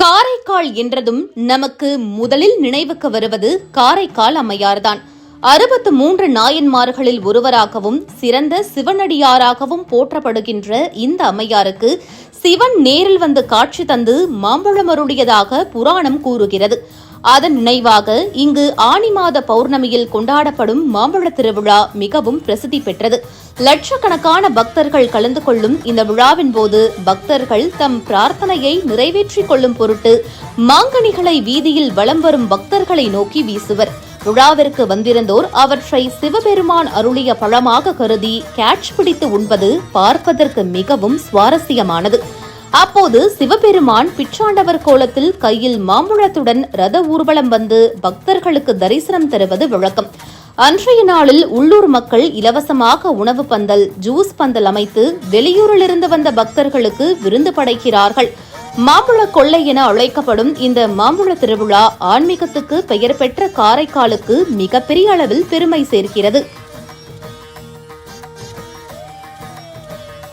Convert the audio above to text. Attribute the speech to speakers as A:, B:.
A: காரைக்கால் என்றதும் நமக்கு முதலில் நினைவுக்கு வருவது காரைக்கால் அம்மையார்தான். அறுபத்து மூன்று நாயன்மார்களில் ஒருவராகவும் சிறந்த சிவனடியாராகவும் போற்றப்படுகின்ற இந்த அம்மையாருக்கு சிவன் நேரில் வந்து காட்சி தந்து மாம்பழம் அருளியதாக புராணம் கூறுகிறது. அதன் நினைவாக இங்கு ஆனி மாத பௌர்ணமியில் கொண்டாடப்படும் மாம்பழ திருவிழா மிகவும் பிரசித்தி பெற்றது. லட்சக்கணக்கான பக்தர்கள் கலந்து கொள்ளும் இந்த விழாவின் போது பக்தர்கள் தம் பிரார்த்தனையை நிறைவேற்றிக் கொள்ளும் பொருட்டு மாங்கனிகளை வீதியில் வலம் வரும் பக்தர்களை நோக்கி வீசுவர். விழாவிற்கு வந்திருந்தோர் அவற்றை சிவபெருமான் அருளிய பழமாக கருதி கேட்ச் பிடித்து உண்பது பார்ப்பதற்கு மிகவும் சுவாரஸ்யமானது. அப்போது சிவபெருமான் பிச்சாண்டவர் கோலத்தில் கையில் மாம்பழத்துடன் ரத ஊர்வலம் வந்து பக்தர்களுக்கு தரிசனம் தருவது வழக்கம். அன்றைய நாளில் உள்ளூர் மக்கள் இலவசமாக உணவு பந்தல் ஜூஸ் பந்தல் அமைத்து வெளியூரிலிருந்து வந்த பக்தர்களுக்கு விருந்து படைக்கிறார்கள். மாம்பழ கொள்ளை என அழைக்கப்படும் இந்த மாம்பழ திருவிழா ஆன்மீகத்துக்கு பெயர் பெற்ற காரைக்காலுக்கு மிகப்பெரிய அளவில் பெருமை சேர்க்கிறது.